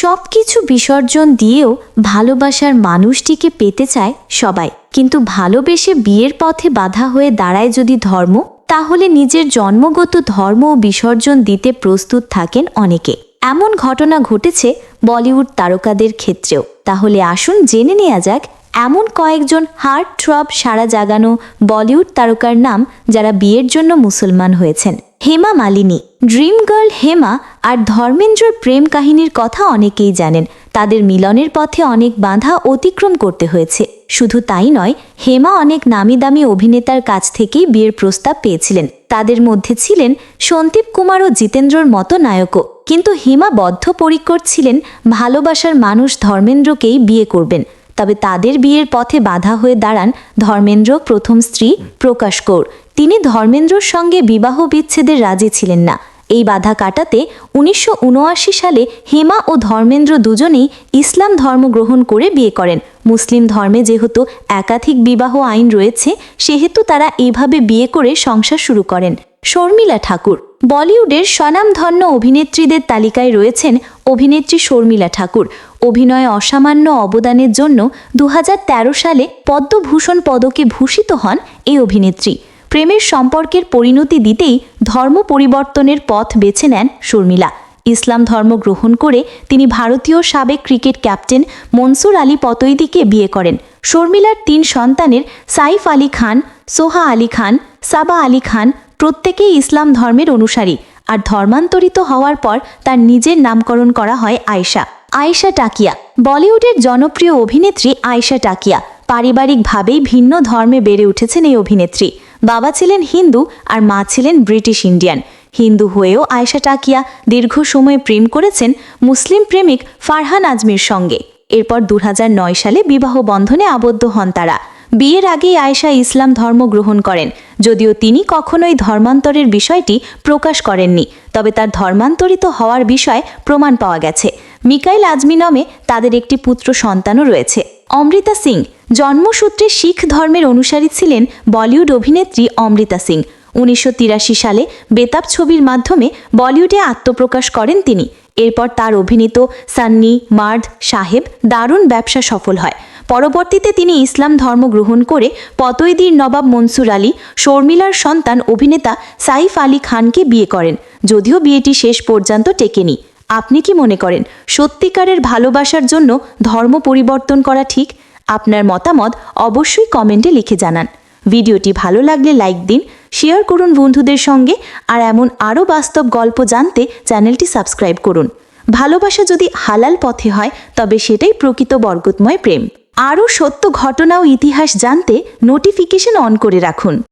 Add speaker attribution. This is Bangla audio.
Speaker 1: সব কিছু বিসর্জন দিয়েও ভালোবাসার মানুষটিকে পেতে চায় সবাই। কিন্তু ভালোবেসে বিয়ের পথে বাধা হয়ে দাঁড়ায় যদি ধর্ম, তাহলে নিজের জন্মগত ধর্ম ও বিসর্জন দিতে প্রস্তুত থাকেন অনেকে। এমন ঘটনা ঘটেছে বলিউড তারকাদের ক্ষেত্রেও। তাহলে আসুন জেনে নেওয়া যাক এমন কয়েকজন হার্ট থ্রব সারা জাগানো বলিউড তারকার নাম যারা বিয়ের জন্য মুসলমান হয়েছেন। হেমা মালিনী। ড্রিম গার্ল হেমা আর ধর্মেন্দ্রর প্রেম কাহিনীর কথা অনেকেই জানেন। তাদের মিলনের পথে অনেক বাধা অতিক্রম করতে হয়েছে। শুধু তাই নয়, হেমা অনেক নামি দামি অভিনেতার কাছ থেকেই বিয়ের প্রস্তাব পেয়েছিলেন। তাদের মধ্যে ছিলেন সন্দীপ কুমার ও জিতেন্দ্রর মতো নায়কও। কিন্তু হেমা বদ্ধপরিকর ছিলেন ভালোবাসার মানুষ ধর্মেন্দ্রকেই বিয়ে করবেন। তবে তাদের বিয়ের পথে বাধা হয়ে দাঁড়ান ধর্মেন্দ্র প্রথম স্ত্রী প্রকাশ কৌর। তিনি ধর্মেন্দ্রর সঙ্গে বিবাহ বিচ্ছেদের রাজি ছিলেন না। এই বাধা কাটাতে উনিশশো উনআশি সালে হেমা ও ধর্মেন্দ্র দুজনেই ইসলাম ধর্ম গ্রহণ করে বিয়ে করেন। মুসলিম ধর্মে যেহেতু একাধিক বিবাহ আইন রয়েছে, সেহেতু তারা এইভাবে বিয়ে করে সংসার শুরু করেন। শর্মিলা ঠাকুর বলিউডের স্বনামধন্য অভিনেত্রীদের তালিকায় রয়েছেন অভিনেত্রী শর্মিলা ঠাকুর। অভিনয়ে অসামান্য অবদানের জন্য দু হাজার তেরো সালে পদ্মভূষণ পদকে ভূষিত হন এই অভিনেত্রী। প্রেমের সম্পর্কের পরিণতি দিতেই ধর্ম পরিবর্তনের পথ বেছে নেন শর্মিলা। ইসলাম ধর্ম গ্রহণ করে তিনি ভারতীয় সাবেক ক্রিকেট ক্যাপ্টেন মনসুর আলী পতৈদিকে বিয়ে করেন। শর্মিলার তিন সন্তানের সাইফ আলী খান, সোহা আলী খান, সাবা আলী খান প্রত্যেকেই ইসলাম ধর্মের অনুসারী আর ধর্মান্তরিত হওয়ার পর তার নিজের নামকরণ করা হয় আয়েশা। আয়েশা টাকিয়া। বলিউডের জনপ্রিয় অভিনেত্রী আয়েশা টাকিয়া। পারিবারিকভাবেই ভিন্ন ধর্মে বেড়ে উঠেছেন এই অভিনেত্রী। বাবা ছিলেন হিন্দু আর মা ছিলেন ব্রিটিশ ইন্ডিয়ান। হিন্দু হয়েও আয়েশা টাকিয়া দীর্ঘ সময় প্রেম করেছেন মুসলিম প্রেমিক ফারহান আজমির সঙ্গে। এরপর দু হাজার নয় সালে বিবাহ বন্ধনে আবদ্ধ হন তারা। বিয়ের আগেই আয়েশা ইসলাম ধর্ম গ্রহণ করেন। যদিও তিনি কখনোই ধর্মান্তরের বিষয়টি প্রকাশ করেননি, তবে তার ধর্মান্তরিত হওয়ার বিষয়ে প্রমাণ পাওয়া গেছে। মিকাইল আজমি নামে তাদের একটি পুত্র সন্তানও রয়েছে। অমৃতা সিং, জন্মসূত্রে শিখ ধর্মের অনুসারী ছিলেন বলিউড অভিনেত্রী অমৃতা সিং। উনিশশো তিরাশি সালে বেতাব ছবির মাধ্যমে বলিউডে আত্মপ্রকাশ করেন তিনি। এরপর তার অভিনীত সান্নি, মার্দ, সাহেব দারুণ ব্যবসা সফল হয়। পরবর্তীতে তিনি ইসলাম ধর্ম গ্রহণ করে পতৈদির নবাব মনসুর আলী, শর্মিলার সন্তান অভিনেতা সাইফ আলী খানকে বিয়ে করেন, যদিও বিয়েটি শেষ পর্যন্ত টেকেনি। আপনি কি মনে করেন, সত্যিকারের ভালোবাসার জন্য ধর্ম পরিবর্তন করা ঠিক? আপনার মতামত অবশ্যই কমেন্টে লিখে জানান। ভিডিওটি ভালো লাগলে লাইক দিন, শেয়ার করুন বন্ধুদের সঙ্গে, আর এমন আরও বাস্তব গল্প জানতে চ্যানেলটি সাবস্ক্রাইব করুন। ভালোবাসা যদি হালাল পথে হয়, তবে সেটাই প্রকৃত বরকতময় প্রেম। আরও সত্য ঘটনা ও ইতিহাস জানতে নোটিফিকেশন অন করে রাখুন।